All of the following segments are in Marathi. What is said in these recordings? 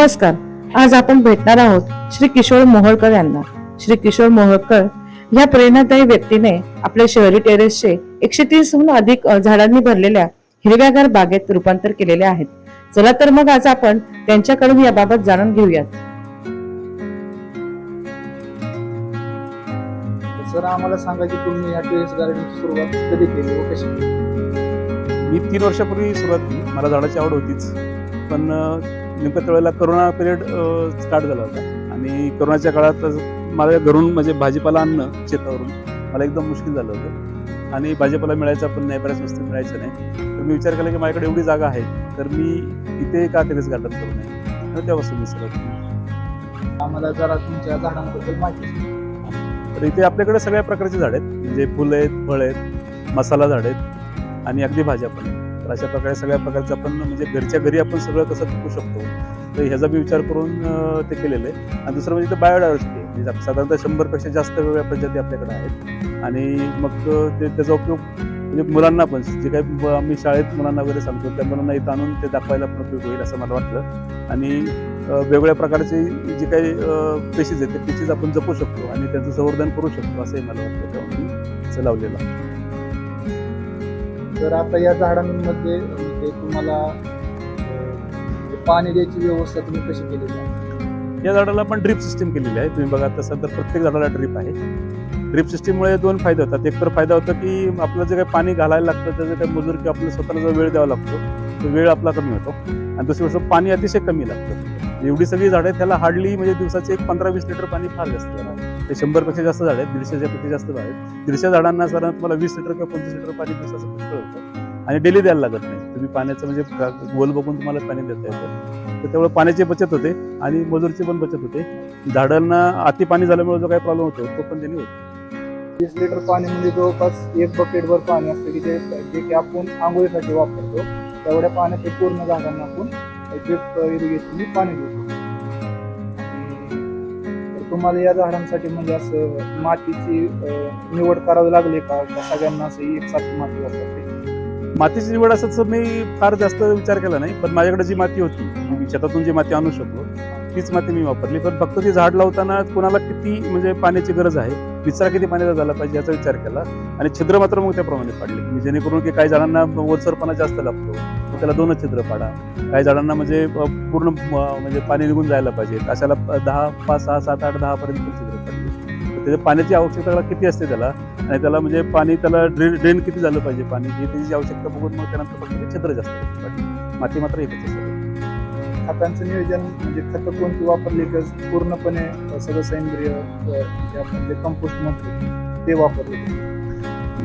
नमस्कार. आज आपण भेटणार आहोत श्री किशोर मोहोळकर यांना. श्री किशोर मोहोळकर या प्रेरणादायी व्यक्तीने आपल्या शहरी टेरेसचे एकशे तीसहून अधिक झाडांनी भरलेल्या हिरव्यागार बागेत रूपांतर केलेले आहेत. चला तर मग आज आपण त्यांच्याकडून याबाबत जाणून घेऊयात. सर आम्हाला सांगा की तुम्ही या टेरेस गार्डनची सुरुवात कधी केली? व कशी केली मी तीन वर्षापूर्वी सुरुवात केली. मला झाडाची आवड होतीच. पण नेमकं त्यावेळेला करोना पिरियड स्टार्ट झाला होता. आणि करोनाच्या काळात माझ्या घरून म्हणजे भाजीपाला आणणं शेतावरून मला एकदम मुश्किल झालं होतं. आणि भाजीपाला मिळायचा पण नाही बऱ्याच वस्तू मिळायच्या नाही. तर मी विचार केला की माझ्याकडे एवढी जागा आहे तर मी इथे का टेरेस गार्डन करू नये? तर तेव्हापासून मी सुरुवात केली आम्हाला जरा तुमच्या झाडांबद्दल माहिती. तर इथे आपल्याकडे सगळ्या प्रकारची झाड आहेत. म्हणजे फुलं आहेत फळ आहेत मसाला झाड आहेत आणि अगदी भाज्या पण आहेत. तर अशा प्रकारे सगळ्या प्रकारचं आपण म्हणजे घरच्या घरी आपण सगळं कसं टिकू शकतो. तर ह्याचा मी विचार करून ते केलेलं आहे. आणि दुसरं म्हणजे इथं बायोडायव्हर्सिटी आहे. म्हणजे साधारणतः शंभरपेक्षा जास्त वेगळ्या प्रजाती आपल्याकडे आहेत. आणि मग ते त्याचा उपयोग म्हणजे मुलांना पण जे काही आम्ही शाळेत मुलांना वगैरे सांगतो त्या मुलांना इथं आणून ते दाखवायला पण उपयोग होईल असं मला वाटलं आणि वेगवेगळ्या प्रकारचे जे काही पेशीज आहेत ते पेशीज आपण जपू शकतो आणि त्यांचं संवर्धन करू शकतो असंही मला वाटतं. त्यामुळे मी असं लावलेलं आहे. तर आता या झाडांमध्ये म्हणजे तुम्हाला अं, पाणी द्यायची व्यवस्था तुम्ही कशी केलेली आहे? या झाडाला पण ड्रिप सिस्टीम केलेली आहे. तुम्ही बघा तसं तर प्रत्येक झाडाला ड्रिप आहे. ड्रिप सिस्टीममुळे दोन फायदे होतात. एक तर फायदा होतो की आपलं जे काही पाणी घालायला लागतं त्याचं काही मजूर की आपल्याला स्वतःला जो वेळ द्यावा लागतो तो वेळ आपला कमी होतो. आणि दुसरी गोष्ट पाणी अतिशय कमी लागतं. एवढी सगळी झाडं आहेत त्याला हार्डली म्हणजे दिवसाचे एक पंधरा वीस लिटर पाणी फार जास्त लागतं. ते शंभरपेक्षा जास्त झाड आहेत दीडशेच्या पेक्षा जास्त झाड आहेत दीडशे झाडांना साधारण तुम्हाला वीस लिटर किंवा पंचवीस लिटर पाणी दिवसाचं पुष्कळ होतं आणि डेली द्यायला लागत नाही. तुम्ही पाण्याचं म्हणजे गोल बघून तुम्हाला पाणी देता येतं. तर त्यामुळे पाण्याची बचत होते आणि मजूरची पण बचत होते. झाडांना अति पाणी झाल्यामुळे जो काही प्रॉब्लेम होतो तो पण त्यांनी होतो. वीस लिटर पाणी म्हणजे जवळपास एक बकेटभर पाणी असतं की जे जे की आपण आंघोळीसाठी वापरतो. तेवढ्या पाण्याचे पूर्ण झाडांना आपण ड्रिप इरिगेशन पाणी देऊ शकतो तुम्हाला या झाडांसाठी म्हणजे असं मातीची निवड करावी लागली का? का सगळ्यांना असं एकसारखी माती वापरते? मातीची निवड असं मी फार जास्त विचार केला नाही पण माझ्याकडे जी माती होती मी शेतातून जी माती आणू शकलो तीच माती मी वापरली. पण फक्त ती झाड लावताना कुणाला किती म्हणजे पाण्याची गरज आहे? विचार किती पाण्याचा झाला पाहिजे याचा विचार केला. आणि छिद्र मात्र मग त्याप्रमाणे पाडले. मी जेणेकरून की काही झाडांना ओलसरपणा जास्त लागतो. मग त्याला दोनच छिद्र पाडा. काही झाडांना म्हणजे पूर्ण म्हणजे पाणी निघून जायला पाहिजे. अशाला दहा पाच सहा सात आठ दहा पर्यंत पण छिद्र पाडले. त्याच्या पाण्याची आवश्यकता किती असते त्याला? आणि त्याला म्हणजे पाणी त्याला ड्रेन ड्रेन किती झालं पाहिजे पाणी? हे त्याची आवश्यकता बघून मग त्यानंतर फक्त छिद्र जास्त माती मात्र एकच असते. खतांचं नियोजन म्हणजे खतं कोणती वापरली तर पूर्णपणे सगळं सेंद्रिय आपण जे कंपोस्ट म्हणतो ते वापरले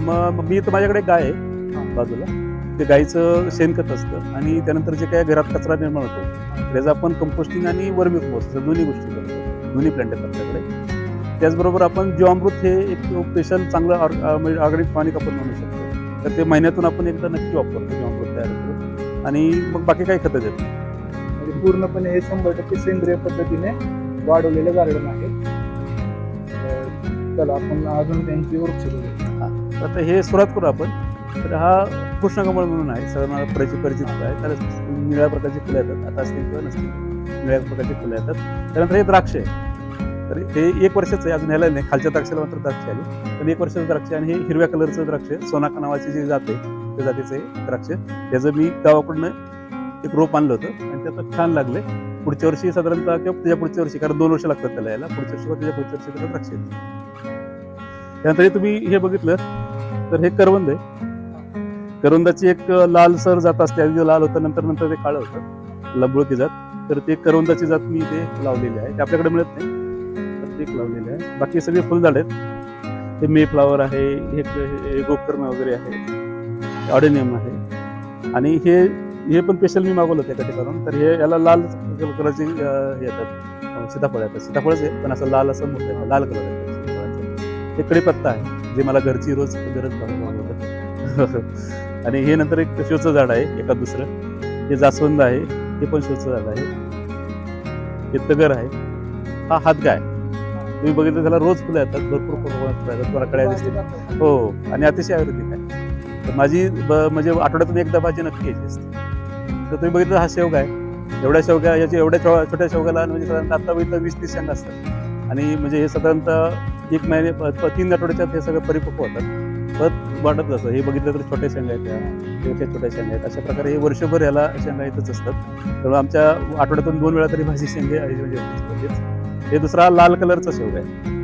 मग मी तर माझ्याकडे गाय आहे बाजूला. ते गाईचं शेणखत असतं आणि त्यानंतर जे काही घरात कचरा निर्माण होतो त्याचं आपण कंपोस्टिंग आणि वर्मी कंपोस्ट दोन्ही गोष्टी करतो. दोन्ही प्लांट आहेत आपल्याकडे. त्याचबरोबर आपण जीवामृत हे एक स्पेशल चांगलं म्हणजे ऑर्गॅनिक पाणी आपण म्हणू शकतो. तर ते महिन्यातून आपण एकदा नक्की वापरतो जीवामृत तयार करून. आणि मग बाकी काही खतं देतो. म्हणजे पूर्णपणे हे शंभर टक्के सेंद्रिय पद्धतीने वाढवलेलं गार्डन आहे. चला आपण अजून त्यांची वृक्ष बघूया. तर आता हे सुरुवात करू आपण. तर हा कृष्णकमळ म्हणून आहे सगळ्यांना परिचित परिचित आहे. त्याला निळ्या प्रकारची फुलं येतात. आता असतील किंवा नसतील. निळ्या प्रकारची फुलं येतात. त्यानंतर हे द्राक्ष आहे. तर हे एक वर्षाचं आहे अजून ह्याला नाही. खालच्या द्राक्षाला मात्र द्राक्ष आली पण एक वर्षाचं द्राक्ष आणि हे हिरव्या कलरचं द्राक्ष सोनाका नावाची जी जात आहे त्या जातीचं द्राक्ष त्याचं मी गावाकडनं एक रोप आणलं होतं आणि त्याचं छान लागले. पुढच्या वर्षी साधारणतः किंवा त्याच्या पुढच्या वर्षी कारण दोन वर्ष लागतात त्याला यायला पुढच्या वर्षी त्याच्या पुढच्या वर्षी त्याला द्राक्ष त्यानंतर हे तुम्ही हे बघितलं तर हे करवंद आहे. करवंदाची एक लाल सर जात असते आधी लाल होतं नंतर नंतर ते काळं होतं लंबुळकी जात. तर ते करवंदाची जात मी इथे लावलेली आहे. ते आपल्याकडे मिळत नाही. तर ते एक लावलेले आहे. बाकी सगळे फुलझाड आहेत. हे मे फ्लावर आहे हे हे गोकर्ण वगैरे आहे. ऑडेनियम आहे. आणि हे हे पण स्पेशल मी मागवलं होतं एका ठिकाणून तर हे याला लाल कलरचे येतात. सीताफळ येतात. सीताफळच आहे पण असं लाल असं मोठं आहे. लाल कलर आहे. ते हे कडीपत्ता आहे जे मला घरची रोज गरज पडत आणि हे नंतर एक शोचं झाड आहे एका दुसरं. हे जास्वंद आहे हे पण शोचं झाड आहे. हे तगर आहे. हा हातगाय तुम्ही बघितलं त्याला रोज फुलं येतात भरपूर फुलं येतात. तुम्हाला कळ्या दिसतील. हो आणि अतिशय आयुर्वेदिक आहे. माझी ब- म्हणजे आठवड्यातून एकदा भाजी नक्की यायची असते. तर तुम्ही बघितलं हा शेवगा आहे. एवढ्या शेवग्या याच्या एवढ्या छो- छोट्या शेवग्याला म्हणजे साधारणतः आता बघितलं वीस तीस शेंगा असतात. आणि म्हणजे हे साधारणतः एक महिने प- तीन आठवड्याच्यात हे सगळं परिपक्व होतात. परत वाटत असतं हे बघितलं तर छोट्या शेंगा आहेत त्या छोट्या शेंगा आहेत. अशा प्रकारे हे वर्षभर याला शेंगा येतच असतात. त्यामुळे आमच्या आठवड्यातून दोन वेळा तरी भाजी शेंगे आहे म्हणजे. हे दुसरा लाल कलरचा शेवगा आहे.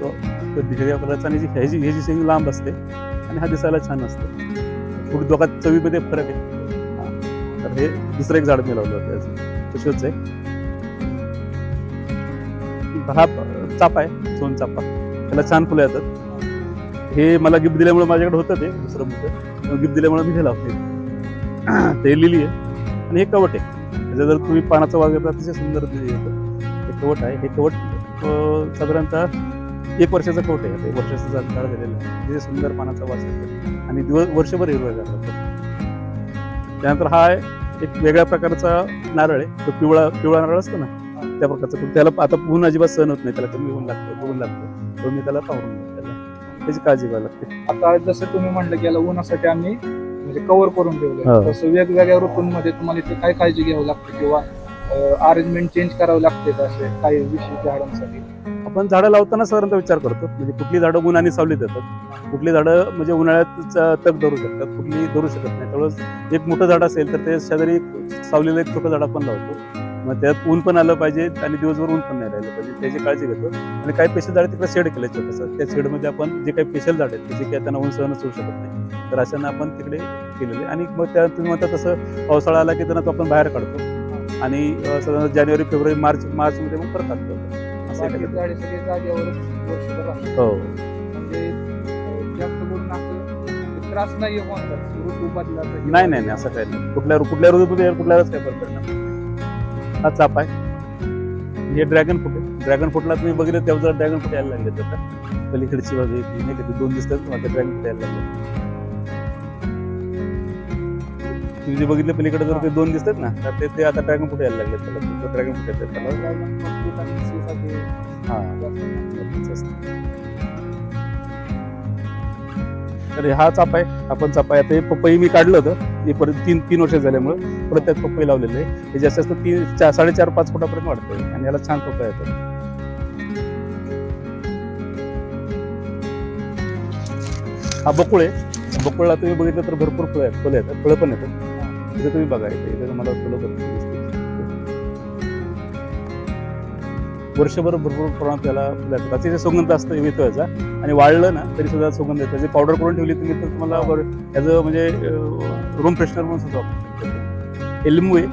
तो तो हिरव्या कलरचा आणि जी ह्याची ह्याची शेंग लांब असते. आणि हा दिसायला छान असतो. पुढे दोघात चवीमध्ये फरक आहे. तर हे दुसरं एक झाड मी लावलं होतं तसंच आहे हा चापा आहे सोन चापा. त्याला छान फुलं येतात. हे मला गिफ्ट दिल्यामुळे माझ्याकडे होतं ते दुसरं मुलं. गिफ्ट दिल्यामुळे मी हे लावते. ते लिली आहे आणि हे कवट आहे. त्याचा जर तुम्ही पानाचा वाग घेतला अतिशय सुंदर येतं. हे कवट आहे हे कवट अं, साधारणतः एक वर्षाचं कवट आहे. एक वर्षाचं झाड झालेलं आहे. अतिशय सुंदर पानाचा वास येतो. आणि दिवस वर्षभर हिरवं जातात. त्यानंतर हा एक वेगळ्या प्रकारचा नारळ आहे. तो पिवळा पिवळा नारळ असतो ना त्या प्रकारचा. पण त्याला आता ऊन अजिबात सहन होत नाही त्याला कमी ऊन लागतं ऊन लागतं. तर मी त्याला पाहून त्याला. त्याची काळजी घ्यावी लागते. आता जसं तुम्ही म्हणलं की याला उन्हासाठी आम्ही म्हणजे कव्हर करून हो. ठेवलं तसं वेगवेगळ्या ऋतूंमध्ये तुम्हाला इथे काय काळजी घ्यावी लागते किंवा अरेंजमेंट चेंज करावे लागते असे काही विशेष झाडांसाठी? पण झाडं लावताना साधारणतः विचार करतो. म्हणजे कुठली झाडं उन्हाने सावलीत येतात. कुठली झाडं म्हणजे उन्हाळ्यात तग धरू शकतात. कुठली धरू शकत नाही. त्यामुळे एक मोठं झाड असेल तर ते शेजारी सावलेलं सावलीला एक छोटं झाड आपण लावतो. मग त्यात ऊन पण आलं पाहिजे आणि दिवसभर ऊन पण नाही राहिलं पाहिजे. त्याची काळजी घेतो. आणि काही पेशल झाड तिकडे शेड केलं छोटंसं. त्या शेडमध्ये आपण जे काही पेशल झाड आहेत जे काही त्यांना ऊन सहनच होऊ शकत नाही तर अशांना आपण तिकडे केलेले. आणि मग त्या तुम्ही म्हणता तसं पावसाळा आला की त्यांना तो आपण बाहेर काढतो. आणि साधारण जानेवारी फेब्रुवारी मार्च मार्चमध्ये मग परत काढतो. बाकी एखादं- झाडे सगळे जागेवरच वर्षभर राहतात हो. म्हणजे अं, जास्त करून असं त्रास नाही होणार ऋतू बदलाचा नाही नाही नाही असं काही नाही. कुठल्या कुठल्या ऋतूमध्ये कुठल्याच काय फरक पडणार नाही. हा चाप आहे. हे ड्रॅगन फ्रूट आहे. ड्रॅगन फ्रूटला तुम्ही बघितलं तेव्हा ड्रॅगन फ्रूट यायला लागले आता पलीकडची बाजू एक नाही का ते दोन दिसतात आता ड्रॅगन फ्रूट यायला लागले. तुम्ही जे बघितलं पलीकडे जर ते दोन दिसतात ना तर ते- ते आता ड्रॅगन फ्रूट यायला लागले त्याला ड्रॅगन फ्रूट येतात त्याला Dragon fruit, vitamin C साठी हा जास्त नक्कीच असतं. तर हा चापा आहे आपण चापा आहे. आता हे पपई मी काढलं होतं. हे परत तीन तीन वर्ष झाल्यामुळे परत त्यात पपई लावलेलं आहे. हे जास्त तीन चार साडेचार पाच फुटापर्यंत वाढतंय. आणि याला छान पपई येतात हा बकुळ आहे. बकुळला तुम्ही बघितलं तर भरपूर फळं आहेत फुलं येतात. फळं पण येतात. इथे तुम्ही बघा इथे मला फुलं भरपूर वर्षभर भरपूर प्रमाणात त्याला अतिशय सुगंध असतो येतो याचा आणि वाळलं ना तरी सुद्धा सुगंध येतो. त्याची पावडर करून ठेवली तुम्ही तर तुम्हाला त्याचं म्हणजे रूम फ्रेशनर म्हणून सुद्धा. हे लिंबू आहे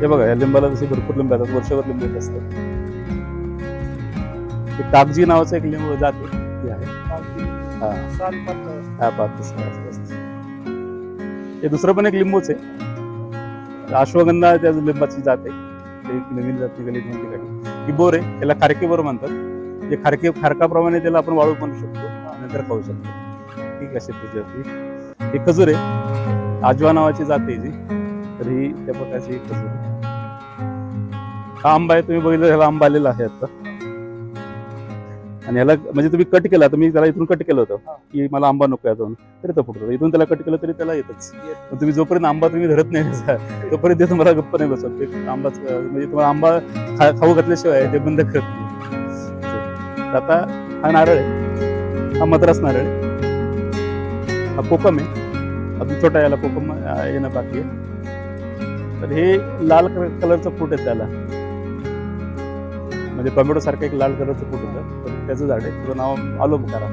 हे बघा या लिंबाला जसे भरपूर लिंब येतात वर्षभर लिंबू येत असतात. कागजी नावाचं एक लिंबू जात. हा दुसरं पण एक लिंबूच आहे. अश्वगंधा त्या लिंबाची जात आहे. ते एक नवीन जात दोन ठिकाणी. ही बोर आहे त्याला खारके बोर म्हणतात. जे खारके खारकाप्रमाणे त्याला आपण वाळू बनवू शकतो नंतर खाऊ शकतो. ठीक असे त्याच्यावरती ही खजूर आहे. आजवा नावाची जात आहे जी. तर ही त्या प्रकारची खजूर आहे. हा आंबा आहे तुम्ही बघितलं ह्याला आंबा आलेला आहे आता. आणि ह्याला म्हणजे तुम्ही कट केला तर मी त्याला इथून कट केलं होतं की मला आंबा नको आहे अजून. तरी तो फुटतो. इथून त्याला कट केलं तरी त्याला येतच. पण तुम्ही जोपर्यंत आंबा तुम्ही धरत नाही तोपर्यंत ते तुम्हाला गप्प नाही बसत. ते आंबाच म्हणजे तुम्हाला आंबा खा खाऊ घातल्याशिवाय ते बंद करत नाही. आता हा नारळ आहे. हा मद्रास नारळ आहे. हा कोकम आहे. अजून छोटा याला कोकम येणं बाकी आहे. तर हे लाल कलरचं फ्रूट आहे त्याला. म्हणजे टोमॅटोसारखं एक लाल कलरचं फ्रूट होतं. तर त्याचं झाड आहे. त्याचं नाव आलो बुखारा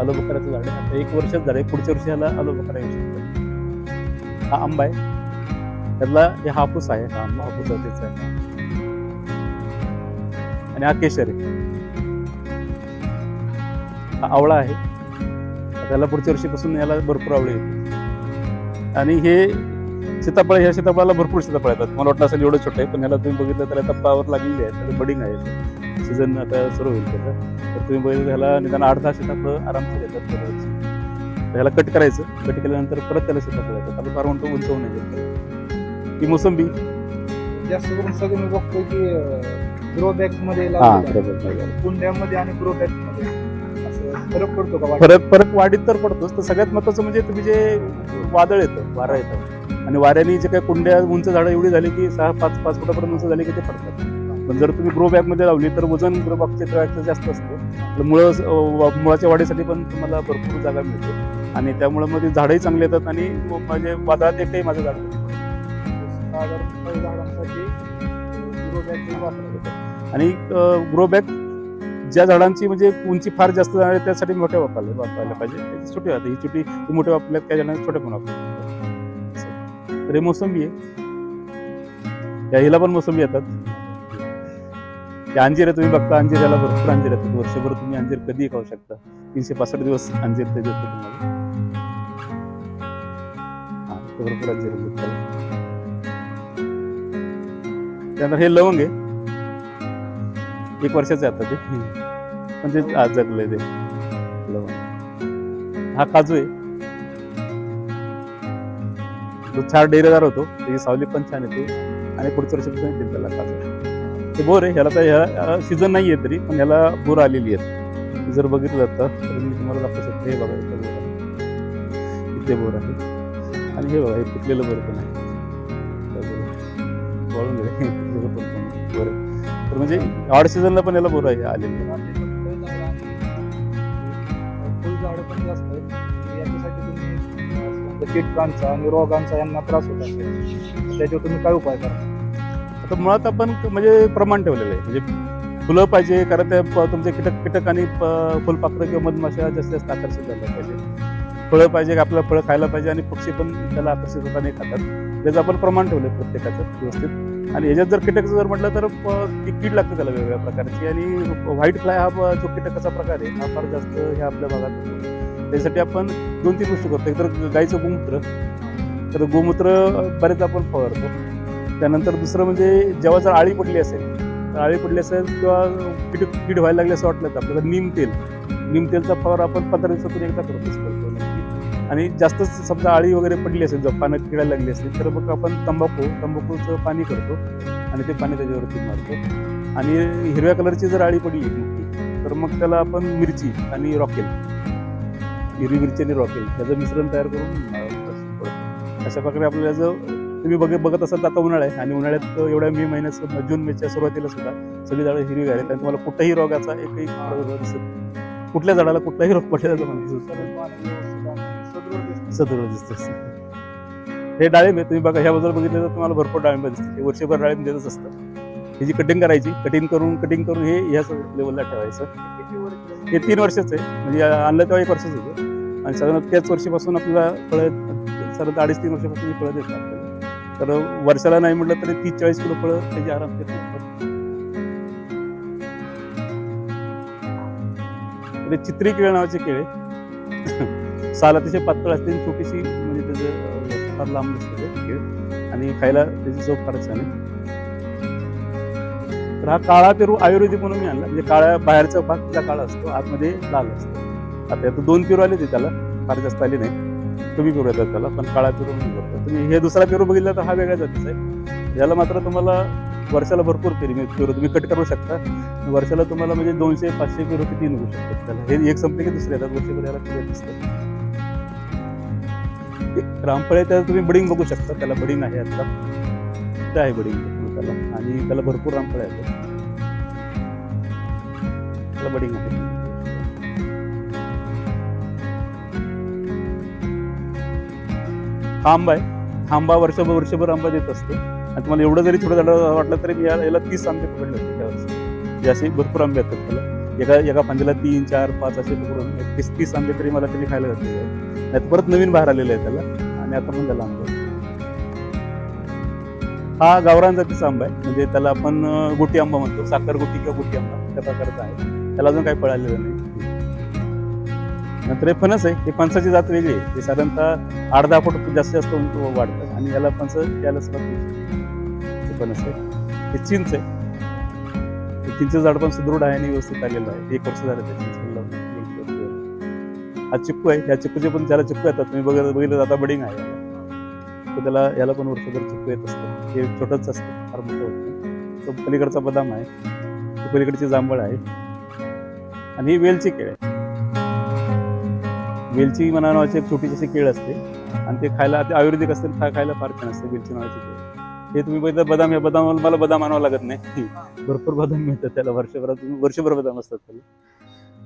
आलो बुखाराचं झाड आहे. आता एक वर्षच झाड आहे पुढच्या वर्षी याला आलो बुखारा येऊ शकतो. हा आंबा आहे. त्यातला हे हापूस आहे हा आंबा हापूस जातीचा आहे. आणि हा केशर आहे. हा आवळा आहे. त्याला पुढच्या वर्षीपासून याला भरपूर आवळे येते आणि हे सीताफळ ह्या सीताफळाला भरपूर सीताफळ येतात. मला वाटलं असेल एवढं छोटं आहे पण याला तुम्ही बघितलं त्याला टप्पावर लागलेली आहे. त्याला बडिंग आहे. सीझन आता सुरू होईल त्याचं. तर तुम्ही बघितलं ह्याला निदान आठ दहा सीताफळ आरामशीर येतात तर ह्याला कट करायचं. कट केल्यानंतर परत त्याला सीताफळ येतात. आपण फार म्हणतो उंच होऊन येतात ही मोसंबी. जास्त करून सगळं मी बघतोय की ग्रो बॅग्समध्ये कुंड्यामध्ये आणि ग्रो बॅग्समध्ये. असं फरक पडतो का? फरक फरक वाढीत तर पडतोच. तर सगळ्यात महत्वाचं म्हणजे तुम्ही जे वादळ येतं वारा येतं आणि वाऱ्याने जे काही कुंड्या उंच झाडं एवढी झाली की सहा पाच पाच फुटापर्यंत उंच झाली की ते पडतात. पण जर तुम्ही ग्रो बॅगमध्ये लावली तर वजन ग्रो बॅगचे जास्त असतं. तर मुळं वा- मुळाच्या वाढीसाठी पण तुम्हाला भरपूर जागा मिळते. आणि त्यामुळे ते झाडंही चांगले येतात आणि म्हणजे वादळात एकही माझं झाड आणि ग्रो बॅग ज्या झाडांची म्हणजे उंची फार जास्त आहे त्यासाठी मोठ्या वापरायला वापरायला पाहिजे. छोटी राहते ही छोटी मोठे मोठ्या वापरल्यात त्या झाडांना छोट्या पण वापरतात तर मोसंबी आहे. या हिला पण मोसंबी येतात. अंजीर आहे तुम्ही बघता अंजीर याला भरपूर अंजीर येतात. वर्षभर तुम्ही अंजीर कधीही खाऊ शकता. तीनशे पासष्ट दिवस अंजीर ते देतो तुम्हाला. हा भरपूर अंजीर. त्यानंतर हे लवंग आहे. एक वर्षाचं आता ते. ते आज जगलंय ते लवंग. हा काजू आहे. तो छान डेरेदार होतो त्याची सावली पण छान येते आणि पुढच्या वर्षी पण त्याला काजू ते बोर आहे ह्याला तर ह्या सीझन नाही आहे तरी पण ह्याला बोर आलेली आहेत. जर बघितलं तर मी तुम्हाला दाखवू शकतो हे बघा इथं बोर आहे इथे बोर आहे. आणि हे बघा हे पिकलेलं बोर पण आहे. वळून गेले. तर म्हणजे ऑड सीझनला पण याला बोर आहे आलेली. आहे कीटकांचा आणि रोगांचा यांना त्रास होत असेल त्याच्यावर तुम्ही काय उपाय करा? आता मुळात आपण म्हणजे प्रमाण ठेवलेलं आहे. म्हणजे फुलं पाहिजे कारण ते प- तुमचे कीटक कीटक आणि प- फुलपाखरं किंवा मधमाशा जास्तीत जास्त आकर्षित झाल्या पाहिजे फळं पाहिजे आपल्याला फळं खायला पाहिजे आणि पक्षी पण त्याला आकर्षित होताना खातात. त्याचं आपण प्रमाण ठेवलं प्रत्येकाचं व्यवस्थित. आणि याच्यात जर कीटकचं जर म्हटलं तर प- ती कीड लागते त्याला वेगवेगळ्या प्रकारची. आणि व्हाईट फ्लाय हा जो कीटकाचा प्रकार आहे हा फार जास्त ह्या आपल्या भागात त्यासाठी आपण दोन तीन गोष्टी करतो. एक तर गाईचं गोमूत्र तर गोमूत्र बरेच आपण फवारतो. त्यानंतर दुसरं म्हणजे जेव्हा जर आळी पडली असेल तर आळी पडली असेल किंवा कीड कीड व्हायला लागली असं वाटलं तर आपल्याला नीम तेल. नीम तेलचा फवार आपण पंधरा दिवसातून एकदा करतोच करतो आणि जास्त समजा आळी वगैरे पडली असेल जर पानं किडायला लागली असेल तर मग आपण तंबाखू तंबाखूचं पाणी करतो आणि ते पाणी त्याच्यावरती मारतो. आणि हिरव्या कलरची जर आळी पडली तर मग त्याला आपण मिरची आणि रॉकेल हिरवी मिरची आणि रॉकेल त्याचं मिश्रण तयार करून अशा प्रकारे आपल्याला जर तुम्ही बघ बघत असाल तर आता उन्हाळा आहे आणि उन्हाळ्यात एवढ्या मे महिन्यात जून मेच्या सुरुवातीला सुद्धा सगळी झाडं हिरवी आहेत आणि तुम्हाला कुठल्याही रोगाचा एकही दिसत कुठल्या झाडाला कुठलाही रोग पडलेला सदृढ दिसतं. हे डाळिंब आहे. तुम्ही बघा ह्या बाजूला बघितलं तर तुम्हाला भरपूर डाळिंब दिसते हे वर्षभर डाळिंब देतच असतं. ह्याची कटिंग करायची कटिंग करून कटिंग करून हे ह्याच लेवलला ठेवायचं. हे तीन वर्षाचं आहे. म्हणजे आणलं तेव्हा एक वर्षाचं होतं. आणि साधारण त्याच वर्षीपासून आपल्याला फळं साधारण अडीच तीन वर्षापासून ही फळं देतात आपल्याला. तर वर्षाला नाही म्हटलं तरी तीस चाळीस किलो फळं त्याची आराम देतात ते चित्री केळ नावाचे केळे साल अतिशय पातळ असते छोटीशी म्हणजे त्याचं फार लांब नसते ते केळ. आणि खायला त्याची चव फार छान आहे. तर हा काळा पेरू आयुर्वेदिक म्हणून मी आणला. म्हणजे काळ्या बाहेरचा भाग त्याचा काळा असतो आतमध्ये लाल असतो. आता आता दोन पेरू आले ते त्याला. फार जास्त आले नाही कमी पेरू येतात त्याला पण काळा पेरू म्हणून करतात. तुम्ही हे दुसरा पेरू बघितला तर हा वेगळ्या जातीचा आहे याला मात्र तुम्हाला वर्षाला भरपूर पेरू पेरू तुम्ही कट करू शकता. वर्षाला तुम्हाला म्हणजे दोनशे पाचशे पेरू किती निघू शकतात त्याला. हे एक संपले की दुसरे. येतात वर्षभर याला पेरू दिसतात. रामफळे आहे त्याला तुम्ही बडिंग बघू शकता. त्याला बडिंग आहे आता. ते आहे बडिंग त्याला. आणि त्याला भरपूर रामफळे आहेत. त्याला बडिंग आहे. हा आंबा आहे. हा आंबा वर्षभर वर्षभर आंबा देत असतो. आणि तुम्हाला एवढं जरी थोडं झाडं वाटलं तरी मी याला तीस आंबे पकडले होते त्या वर्षी. असे भरपूर आंबे येतात त्याला. एका एका फांदीला तीन चार पाच असे पकडून तीस तीस आंबे तरी मला त्यांनी खायला घातलेले आहेत नाही परत नवीन बाहेर आलेलं आहे त्याला. आणि आता पण त्याला आंबा हा गावरान जातीचा आंबा आहे. म्हणजे त्याला आपण गोटी आंबा म्हणतो. साखर गोटी किंवा गोटी आंबा. त्या प्रकारचा आहे. त्याला अजून काही फळ आलेलं नाही. नंतर हे फणस आहे हे फणसाची जात वेगळी आहे. ते साधारणतः आठ दहा फूट जास्त जास्त उंच वाढतं आणि याला फणस यायला सुरुवात हे फणस आहे. हे चिंच आहे. हे चिंच झाड पण सुदृढ आहे आणि व्यवस्थित आलेलं आहे. एक वर्ष झालं त्या हा चिक्कू आहे. या चिक्कूचे पण ज्याला चिक्कू येतात तुम्ही बघत बघितलं जाता बडिंग आहे. तर त्याला याला पण वर्षभर चिक्कू येत असतं. हे छोटंच असतं. फार मोठं होतं तो पलीकडचा बदाम आहे. तो पलीकडची जांभळ आहे. आणि ही वेलची केळ आहे. वेलची म्हणा नावाची एक छोटीशी केळ असते. आणि ते खायला ते आयुर्वेदिक असते खा खायला फार छान असते वेलची नावाची केळ. हे तुम्ही बघितलं बदाम या बदाम मला बदाम आणावं लागत नाही. भरपूर बदाम मिळतात त्याला वर्षभरात वर्षभर बदाम असतात त्याला.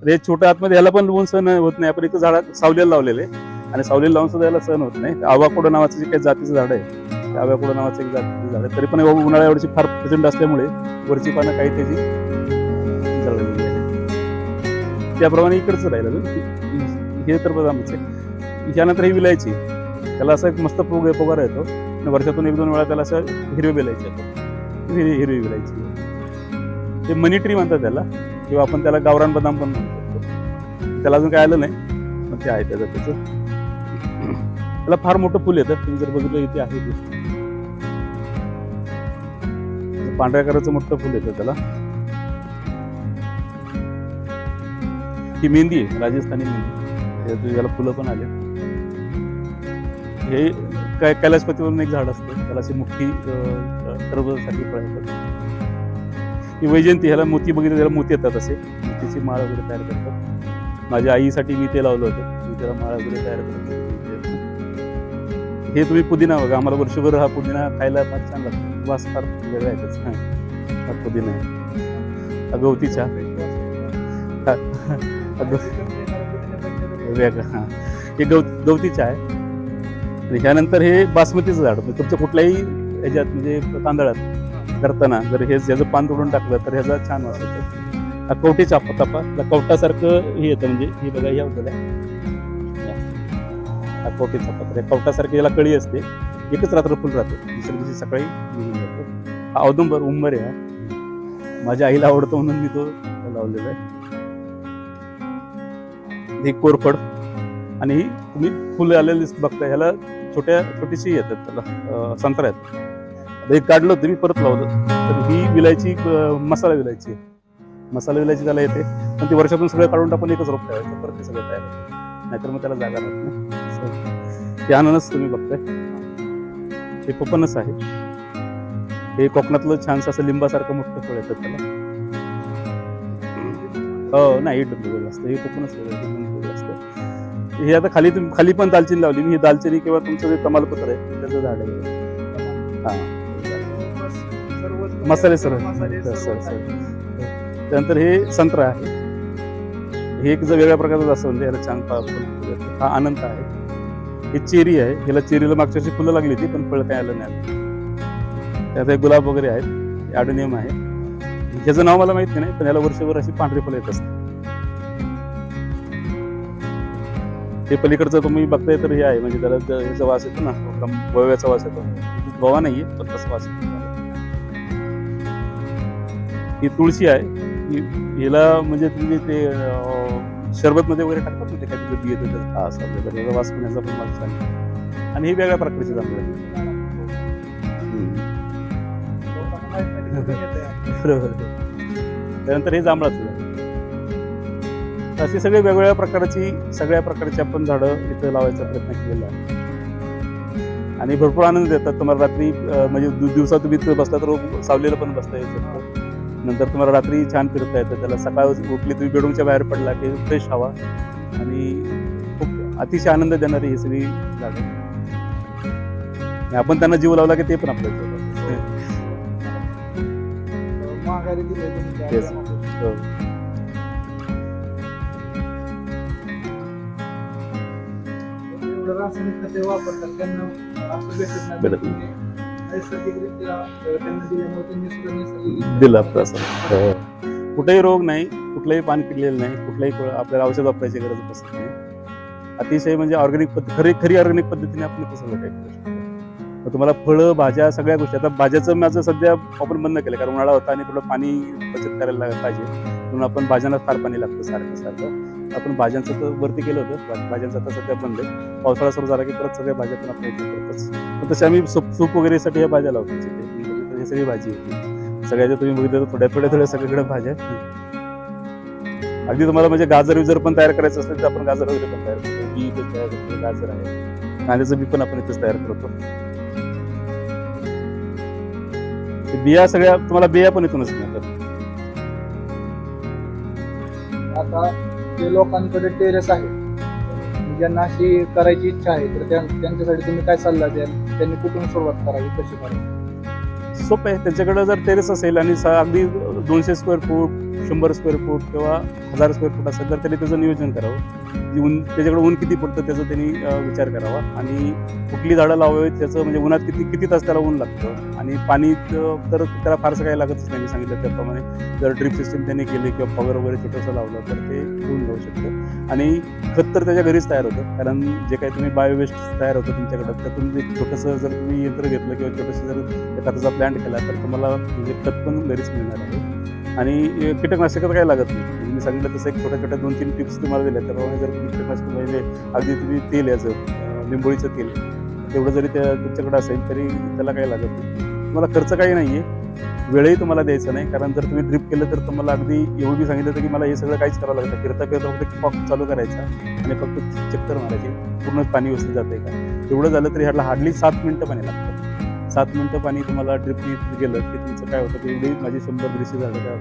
हे छोट्या आतमध्ये याला पण लोन सहन होत नाही. आपण इथं झाडात सावलीला लावलेले आणि सावलीला लावून सुद्धा याला सहन होत नाही. आवाकोडो नावाचं जे काही जातीचं झाड आहे ते आवाकोडो नावाचं एक जातीचं झाड आहे. तरी पण उन्हाळ्या एवढी फार प्रचंड असल्यामुळे वरची पानं काही त्याची जळलेली त्याप्रमाणे इकडचं राहिलं अजून. हे तर बदामच आहे म्हणजे. ह्यानंतर ही विलायची. त्याला असं एक मस्त पोग पोगार येतो. आणि वर्षातून एक दोन वेळा त्याला असं हिरवे विलायची येतो हिरवी हिरवी विलायची. ते मनी ट्री म्हणतात त्याला. किंवा आपण त्याला गावरान बदाम पण त्याला अजून काय आलं नाही. पण ते आहे त्याचं त्याचं. त्याला फार मोठं फुल येतं. तुम्ही जर बघितलं इथे आहे पांढऱ्या कलरचं मोठं फुल येतं त्याला. ही मेहंदी आहे. राजस्थानी मेहंदी. याला फुलं पण आले. हे काय कैलासपतीवरून एक झाड असतं. त्याला अशी मोठी टरबूजासाठी फळ येतात. ही वैजयंती ह्याला मोती बघितलं त्याला मोती येतात असे. मोतीची माळ वगैरे तयार करतात. माझ्या आईसाठी मी ते लावलं होतं. मी त्याला माळ वगैरे तयार करतो हे तुम्ही पुदिना बघा. आम्हाला वर्षभर हा पुदिना खायला फार छान लागतो. वास फार वेगळा येतच हा पुदिना आहे. हा गवती चहा. वेगळं हा. हे गव गवती आहे. आणि ह्यानंतर हे बासमतीचं झाड. म्हणजे तुमच्या कुठल्याही ह्याच्यात म्हणजे तांदळात करताना जर हे ह्याचं पान तोडून टाकलं तर ह्याचा छान वास येतो. हा कवटी चापा तापा कवटासारखं हे येतं म्हणजे हे बघा हे होतं हा कवटी चापा तर कवटासारखं याला कळी असते. एकच रात्र फुल राहतं. दुसऱ्या दिवशी सकाळी निघून जातो. हा औदुंबर उंबर आहे माझ्या आईला आवडतो म्हणून मी तो लावलेला आहे. ही कोरफड आणि ही तुम्ही फुलं आलेली बघता ह्याला छोट्या छोटीशी येतात त्याला संत्रा आहेत. हे एक काढलं होतं मी परत लावलं. तर ही विलायची मसाला विलायची मसाला विलायची त्याला येते. पण ती वर्षातून सगळं काढून टाकून एकच रोप ठेवायचं परत ते सगळं तयार नाहीतर मग त्याला जागा राहत नाही अननस तुम्ही बघताय. हे कोकणच आहे. हे कोकणातलं छानसं असं लिंबासारखं मोठं फळ येतं त्याला. हो नाही हे वेगळं असतं. हे कोकणच हे आता खाली तुम्ही खाली पण दालचिनी लावली. मी ही दालचिनी किंवा तुमचं जे तमालपत्र आहे त्याचं झाड आहे. हा. मसाले सर्व. Sir, sir. त्यानंतर हे संत्रा आहे. हे एक जर वेगळ्या प्रकारचं असं म्हणजे याला छान हा अनंत आहे. हे चेरी आहे. ह्याला चेरीला मागच्या वर्षी फुलं लागली होती पण फळ काय आलं नाही त्यात हे गुलाब वगैरे आहेत. ॲडोनियम आहे. ह्याचं नाव मला माहिती नाही पण याला वर्षभर अशी पांढरी फुलं येत असतात. ते पलीकडचं तुम्ही बघताय तर हे आहे. म्हणजे त्याला ह्याचा वास येतो ना गम- गोव्याचा वास येतो. गोवा नाहीये पण तसा वास येतो. ही तुळशी आहे. ही हिला म्हणजे तुम्ही ते शरबतमध्ये वगैरे टाकतात ना ते काही बी येतं तर हा वगैरे म्हणजे वास पिण्याचा पण मला छान आणि हे वेगळ्या प्रकारचे जांभळं. आहे बरोबर. त्यानंतर हे जांभळाचं अशी सगळी वेगवेगळ्या प्रकारची सगळ्या प्रकारची आपण झाडं इथं लावायचा प्रयत्न केलेला आहे. आणि भरपूर आनंद देतात. तुम्हाला रात्री म्हणजे दिवसा तुम्ही इथं बसला तर सावलीला पण बसता येऊ शकतो. नंतर तुम्हाला रात्री छान फिरता येतं. त्याला सकाळ उठली तुम्ही बेडरूमच्या बाहेर पडला की फ्रेश हवा. आणि खूप अतिशय आनंद देणारी ही सगळी झाडं. आपण त्यांना जीव लावला की ते पण आपल्या जीव रासायनिक खते वापरतात त्यांना असं भेटत नाही. भेटत नाही. तुम्ही नैसर्गिकरित्या अं, त्यांना दिल्यामुळे त्यांनी सुद्धा नैसर्गिक दिलं आपलं असं हो. कुठेही रोग नाही कुठलंही पान किडलेलं नाही कुठलंही को- आपल्याला औषध वापरायची गरज बसत नाही. अतिशय म्हणजे ऑर्गॅनिक पद्धत खरी खरी ऑर्गॅनिक पद्धतीने आपण ते सगळं काही करू शकतो मग तुम्हाला फळं भाज्या सगळ्या गोष्टी आता भाज्याचं माझं सध्या आपण बंद केलं कारण उन्हाळा होता आणि थोडं पाणी बचत करायला लाग- पाहिजे. म्हणून आपण भाज्यांना फार पाणी लागतं सारखं सारखं. आपण भाज्यांचं तर वरती केलं होतं भाज्यांचं आता सध्या बंद आहे. पावसाळा सुरू झाला की परत सगळ्या भाज्या पण आपण करतोच. पण तसे आम्ही सूप सूप वगैरेसाठी ह्या भाज्या लावतो तिथे. सगळी भाजी आहे सगळ्याच्या तुम्ही बघितलं तर थोड्या थोड्या थोड्या सगळीकडे भाज्या आहेत. अगदी तुम्हाला म्हणजे गाजर विजर पण तयार करायचं असेल तर आपण गाजर वगैरे पण तयार करतो. बी पण तयार करतो गाजर आहे. कांद्याचं बी पण आपण इथेच तयार करतो. बिया सगळ्या तुम्हाला बिया पण इथूनच मिळतात. आता जे लोकांकडे टेरेस आहे. ज्यांना अशी करायची इच्छा आहे तर त्यांच्यासाठी तुम्ही काय सल्ला द्याल? त्यांनी कुठून सुरुवात करावी कशी करावी? सोपं आहे. त्याच्याकडे जर टेरेस असेल आणि अगदी दोनशे स्क्वेअर फूट शंभर स्क्वेअर फूट किंवा हजार स्क्वेअर फूट असेल तर त्यांनी त्याचं नियोजन करावं. जी ऊन त्याच्याकडे ऊन किती पडतं त्याचा त्यांनी विचार करावा. आणि कुठली झाडं लावावीत त्याचं म्हणजे उन्हात किती किती तास त्याला ऊन लागतं? आणि पाणी तर त्याला फारसं काही लागतच नाही. मी सांगितलं त्याप्रमाणे जर ड्रिप सिस्टम त्यांनी केली किंवा पगर वगैरे छोटंसं लावलं तर ते होऊन जाऊ शकतं. आणि खत तर त्याच्या घरीच तयार होतं. कारण जे काही तुम्ही बायोवेस्ट तयार होतं तुमच्याकडं त्यातून जे छोटंसं जर तुम्ही यंत्र घेतलं किंवा छोटंसं जर त्या खताचा प्लॅन्ट केला तर तुम्हाला म्हणजे खत पण घरीच मिळणार आहे. आणि कीटकनाशकं काही लागत नाही. म्हणजे मी सांगितलं तसं एक छोट्या छोट्या दोन तीन टिप्स तुम्हाला दिल्या त्याप्रमाणे जर कीटकनाशक म्हणजे अगदी तुम्ही तेल याचं लिंबोळीचं तेल तेवढं जरी त्या तुमच्याकडे असेल तरी त्याला काही लागत नाही. तुम्हाला खर्च काही नाही आहे वेळही तुम्हाला द्यायचा नाही. कारण जर तुम्ही ड्रिप केलं तर तुम्हाला अगदी एवढं मी सांगितलं होतं की मला हे सगळं काहीच करावं लागतं फिरता फिरता फक्त पॉक चालू करायचा आणि फक्त चक्कर मारायची. पूर्ण पाणी व्यवस्थित जाते का? एवढं झालं तरी ह्याला हार्डली सात मिनटं पाणी लागतं. सात मिनिटं पाणी तुम्हाला ड्रिपनी गेलं की तुमचं काय होतं? की एवढी माझी शंभर दीडशे झाडं काय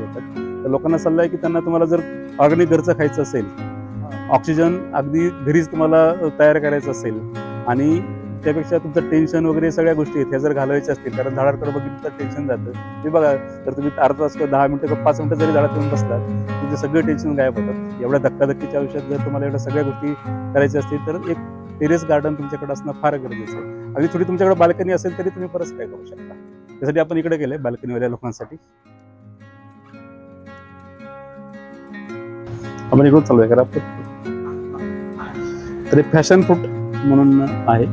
होतात? तर लोकांना सल्ला आहे की त्यांना तुम्हाला जर ऑर्गॅनिक घरचं खायचं असेल ऑक्सिजन अगदी घरीच तुम्हाला तयार करायचं असेल आणि त्यापेक्षा तुमचं टेन्शन वगैरे सगळ्या गोष्टी आहेत ह्या जर घालवायच्या असतील कारण झाडाकडे बघितलं तर टेन्शन जातं ते बघा तर तुम्ही अर्धा तास किंवा दहा मिनिटं किंवा पाच मिनिटं जरी झाडात येऊन बसलात तुमचे सगळे टेन्शन गायब होतात एवढ्या धक्काधक्कीच्या आयुष्यात जर तुम्हाला एवढ्या सगळ्या गोष्टी करायच्या असतील तर एक टेरेस गार्डन तुमच्याकडे असणं फार गरजेचं आहे. अगदी थोडी तुमच्याकडे बाल्कनी असेल तरी तुम्ही परत काय करू शकता. त्यासाठी आपण इकडे गेले बाल्कनीवाल्या लोकांसाठी. आपण इकडून चालू आहे करा तर फॅशन फ्रूट म्हणून आहे.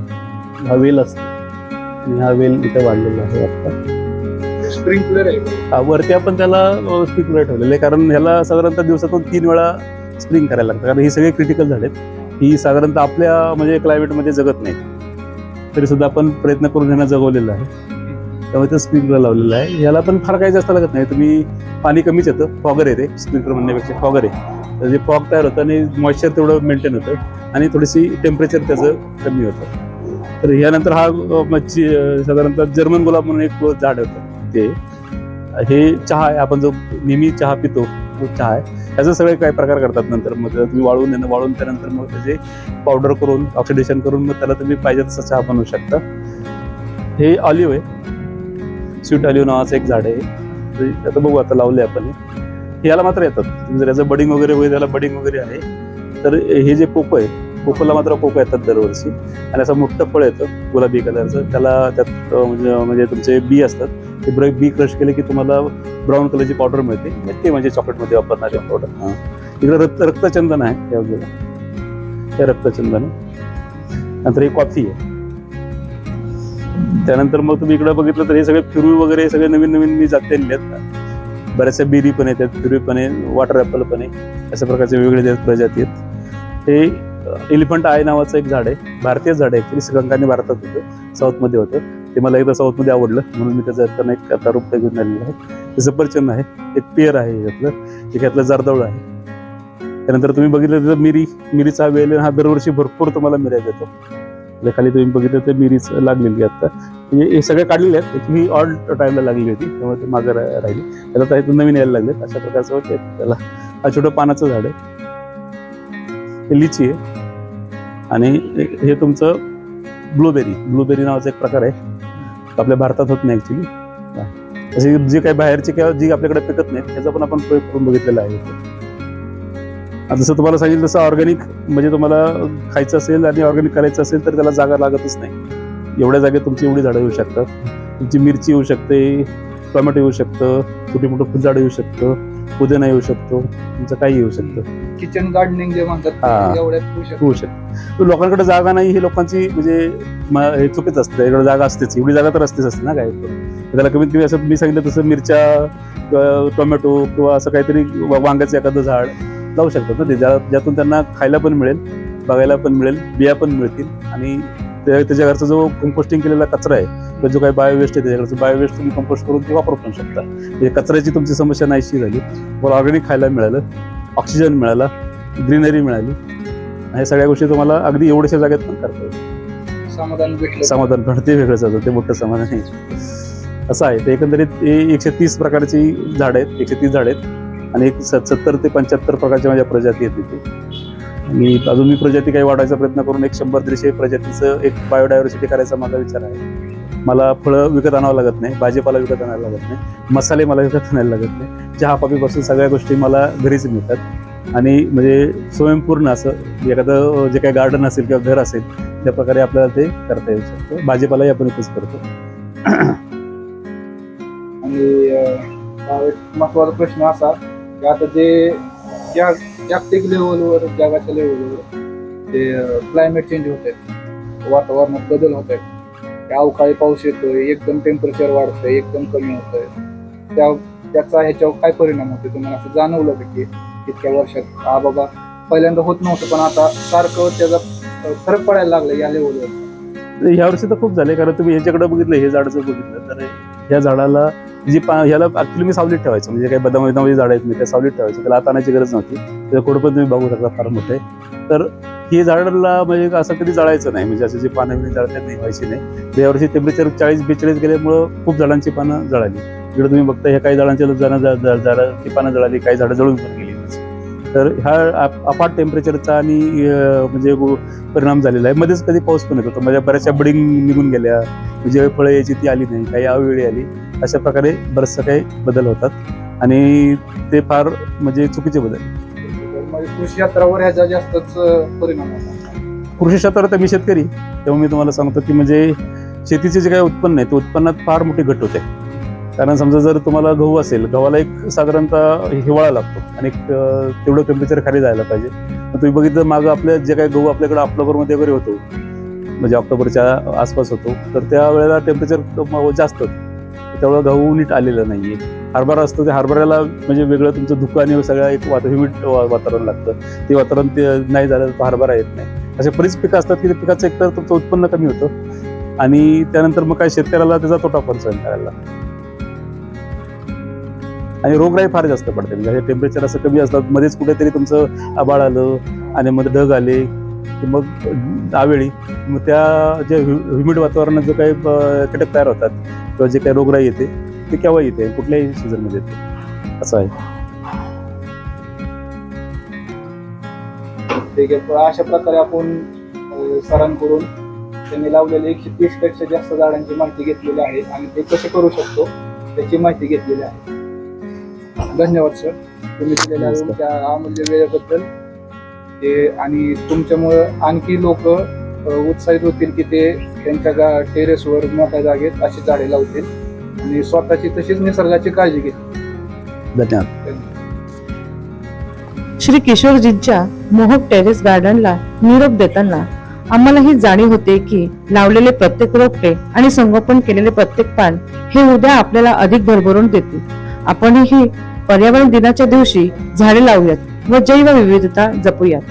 हा वेल असतो. आणि हा वेल इथे वाढलेला आहे आता. स्प्रिंकलर आहे. वरती आपण त्याला स्प्रिंकलर ठेवलेलं आहे. कारण ह्याला साधारणतः दिवसातून तीन वेळा स्प्रिंग करायला लागतं. कारण ही सगळी क्रिटिकल आहेत ही साधारणतः आपल्या म्हणजे क्लायमेटमध्ये जगत नाही. तरी सुद्धा आपण प्रयत्न करून ह्यांना जगवलेलं आहे. त्यामुळे ते स्प्रिंकलर लावलेलं आहे. याला पण फार काही जास्त लागत नाही. तुम्ही पाणी कमीच येतं. फॉगर येते स्प्रिंकलर म्हणण्यापेक्षा फॉगर आहे. तर जे फॉग तयार होतं आणि मॉइश्चर तेवढं मेंटेन होतं आणि थोडीशी टेम्परेचर त्याचं कमी होतं. तर ह्यानंतर हा मच्छी साधारणतः जर्मन गुलाब म्हणून एक झाड होतं. ते हे चहा आहे. आपण जो नेहमी चहा पितो तो चहा आहे. त्याचे सगळे काही प्रकार करतात नंतर. मग तुम्ही वाळवून देणं वाळून त्यानंतर मग त्याचे पावडर करून ऑक्सिडेशन करून मग त्याला तुम्ही पाहिजे तसा चहा बनवू शकता. हे ऑलिव्ह आहे. स्वीट ऑलिव्ह नावाचं एक झाड आहे. आता बघू आता लावले आपण हे. याला मात्र येतात. जर याचं बडिंग वगैरे होईल त्याला बडिंग वगैरे आहे. तर हे जे पोको आहे कोकोला मात्र कोको येतात दरवर्षी. आणि असं मोठं फळ येतं गुलाबी कलरचं. त्याला त्यात म्हणजे म्हणजे तुमचे बी असतात. ते ब्र बी क्रश केले की तुम्हाला ब्राऊन कलरची पावडर मिळते. म्हणजे ते म्हणजे चॉकलेटमध्ये वापरणारे पावडर इकडे रक्त रक्तचंदन आहे. त्या हे रक्तचंदन नंतर ही कॉफी आहे. त्यानंतर मग तुम्ही इकडे बघितलं तर हे सगळे फिरू वगैरे हे सगळे नवीन नवीन मी जाते आहेत. बऱ्याचशा बिरी पण आहेत फिरू पण आहे वॉटर ॲपल पण आहे. अशा प्रकारचे वेगवेगळे प्रजाती आहेत. हे एलिफंट आय नावाचं एक झाड आहे. भारतीय झाड आहे. ॲक्च्युली श्रीलंकाने भारतात होतं. साऊथमध्ये होतं. ते मला एकदा साऊथमध्ये आवडलं. म्हणून मी त्याचं त्यांना एक आता रूप घेऊन आलेलं आहे. ते सफरचंद आहे. एक पेयर आहे यातलं. एक यातलं जर्दावळ आहे. त्यानंतर तुम्ही बघितलं तर मिरी मिरीचा वेल हा दरवर्षी भरपूर तुम्हाला मिऱ्या देतो. म्हणजे खाली तुम्ही बघितलं तर मिरीच लागलेली आता. म्हणजे हे सगळे काढलेले आहेत. ही ऑल टाईमला लागली होती. त्यामुळे ते मागं राहिली. त्याला तर इथून नवीन यायला लागले अशा प्रकारचं त्याला हा छोटं पानाचं झाड आहे. लिची आहे. आणि हे- तुमचं ब्लूबेरी. ब्लूबेरी नावाचा एक प्रकार आहे. आपल्या भारतात होत नाही ऍक्च्युली असे जे काही बाहेरचे किंवा जी आपल्याकडे पिकत नाहीत त्याचा पण आपण प्रयोग करून बघितलेला आहे. जसं तुम्हाला सांगितलं तसं ऑर्गॅनिक म्हणजे तुम्हाला खायचं असेल आणि ऑर्गॅनिक करायचं असेल तर त्याला जागा लागतच नाही. एवढ्या जागेत तुमची एवढी झाडं येऊ शकतात. तुमची मिरची येऊ शकते टोमॅटो येऊ शकतं छोटी मोठं फुलझाडं येऊ शकतं. पुदिना येऊ शकतो तुमचं काही येऊ शकतं. किचन गार्डनिंग जे म्हणतात हा. ते एवढ्यात होऊ शकतं. होऊ शकतं. तर लोकांकडे जागा नाही ही लोकांची म्हणजे म- हे चुकीच असतं. इकडे जागा असतेच. एवढी जागा तर असतेच असते ना काय? तर त्याला कमीत कमी असं मी सांगितलं तसं मिरच्या टोमॅटो किंवा असं काहीतरी वा- वांग्याचं एखादं झाड लावू शकतात ना ते. ज्या ज्यातून त्यांना खायला पण मिळेल बघायला पण मिळेल बिया पण मिळतील आणि त्या- त्याच्या घरचा जो कंपोस्टिंग केलेला कचरा आहे किंवा जो काही बायोवेस्ट आहे त्याच्याकडचं बायोवेस्ट तुम्ही कंपोस्ट करून ते वापरू पण शकता. म्हणजे कचऱ्याची तुमची समस्या नाहीशी झाली. तुम्हाला ऑर्गॅनिक खायला मिळालं ऑक्सिजन मिळाला ग्रीनरी मिळाली. हे सगळ्या गोष्टी तुम्हाला अगदी एवढ्याशा जागेत पण करता येईल समाधान भेटलं. समाधान पण ते वेगळंच असतं ते मोठं समाधान आहे. असं आहे ते एकंदरीत हे एकशे तीस प्रकारची झाडं आहेत एकशे तीस झाडं आहेत. आणि एक सत्तर ते पंच्याहत्तर प्रकारच्या माझ्या प्रजाती आहेत तिथे आणि अजून मी प्रजाती काही वाढवायचा प्रयत्न करून एक शंभर दीडशे प्रजातीचं एक बायोडायव्हर्सिटी करायचा माझा विचार आहे. मला फळं विकत आणावं लागत नाही भाजीपाला विकत आणायला लागत नाही मसाले मला विकत आणायला लागत नाही. चहा कॉफीपासून सगळ्या गोष्टी मला घरीच मिळतात. आणि म्हणजे स्वयंपूर्ण असं एखादं जे काही गार्डन असेल किंवा घर असेल त्या प्रकारे आपल्याला ते करता येऊ शकतं. भाजीपालाही आपण इथेच करतो. आणि हा एक महत्त्वाचा प्रश्न असा की आता जे या जागतिक लेवलवर जगाच्या लेवलवर ते क्लायमेट चेंज होत आहेत वातावरणात बदल होत आहेत अवकाळी पाऊस येतोय एकदम टेम्परेचर वाढतंय एकदम कमी होतंय. त्या त्याचा ह्याच्यावर काय परिणाम होतो तुम्हाला असं जाणवलं का की इतक्या वर्षात? हा बाबा पहिल्यांदा होत नव्हतं पण आता सारखं त्याचा फरक पडायला लागला या लेवलवर. ह्या वर्षी तर खूप झाले कारण तुम्ही ह्याच्याकडे बघितलं हे झाडचं बघितलं. तर ह्या झाडाला जी पा ह्याला ॲक्च्युली मी सावलीत ठेवायचं. म्हणजे काही बदाम बदाम झाडं आहेत मी त्या सावलीत ठेवायचं. त्याला आता आणायची गरज नव्हती. त्याचं खोड पण तुम्ही बघू शकता फार मोठं आहे. तर हे झाडाला म्हणजे असं कधी जाळायचं नाही. म्हणजे असं जे पानं बिनं त्यात नाही व्हायची नाही. यावर्षी टेम्परेचर चाळीस बेचाळीस गेल्यामुळं खूप झाडांची पानं जळाली. इकडे तुम्ही बघता ह्या काही झाडांची झाडांची पानं जळाली काही झाडं जळून पण गेली. तर ह्या अफाट टेम्परेचरचा आणि म्हणजे परिणाम झालेला आहे. मध्येच कधी पाऊस पण येत होता म्हणजे बऱ्याचशा बडिंग निघून गेल्या. म्हणजे फळं यायची ती आली नाही. काही अवेळी आली. अशा प्रकारे बरंचसं काही बदल होतात. आणि ते फार म्हणजे चुकीचे बदल. म्हणजे कृषी क्षेत्रावर ह्याचा जास्तच परिणाम होता. कृषी क्षेत्रात तर मी शेतकरी तेव्हा मी तुम्हाला सांगतो की म्हणजे शेतीचे जे काही उत्पन्न आहे ते उत्पन्नात फार मोठी घट होते. कारण समजा जर तुम्हाला गहू असेल गव्हाला एक साधारणतः हिवाळा लागतो आणि एक, तेवढं टेम्परेचर खाली जायला पाहिजे. तुम्ही बघितलं मागं आपल्या जे काही गहू आपल्याकडे ऑक्टोबरमध्ये वगैरे होतो म्हणजे ऑक्टोबरच्या आसपास होतो तर त्या वेळेला टेम्परेचर जास्त होतं त्यामुळं गहू नीट आलेलं नाहीये. हरभरा असतो ते हरभऱ्याला म्हणजे वेगळं तुमचं धुकं आणि सगळं एक वाता ह्युमिड वातावरण लागतं. ते वातावरण ते नाही झालं तर हरभरा येत नाही. असे बरीच पिकं असतात की ते पिकाचं एकतर तुमचं उत्पन्न कमी होतं. आणि त्यानंतर मग काय शेतकऱ्याला त्याचा तोटा पण सहन करायला लागतो. आणि रोगराई फार जास्त पडते. म्हणजे टेम्परेचर असं कमी असतात मध्येच कुठेतरी तुमचं आबाळ आलं आणि मध्ये ढग आले की मग दावेळी मग त्या जे ह्युमिड वातावरणात जे काही कीटक तयार होतात किंवा जे काही रोगराई येते ते केव्हा येते कुठल्याही सीझनमध्ये येते. असं आहे. ठीक आहे अशा प्रकारे आपण सरांकडून त्यांनी लावलेले एकशे तीसपेक्षा जास्त झाडांची माहिती घेतलेली आहे आणि ते कसे करू शकतो त्याची माहिती घेतलेली आहे. धन्यवाद सर. तुम्ही दिलेल्या. तुमच्या अमूल्य वेळेबद्दल. ते आणि तुमच्यामुळं आणखी लोक उत्साहित होतील की ते त्यांच्या टेरेसवर मोठ्या जागेत अशी झाडे लावतील. आणि स्वतःची तशीच निसर्गाची काळजी घेतील. धन्यवाद. श्री किशोरजींच्या मोहक टेरेस गार्डनला निरोप देताना आम्हाला ही जाणीव होते की लावलेले प्रत्येक रोपटे आणि संगोपन केलेले प्रत्येक पान हे उद्या आपल्याला अधिक भरभरून देतील. आपणही पर्यावरण दिनाच्या दिवशी झाडे लावूयात व जैव विविधता जपूयात.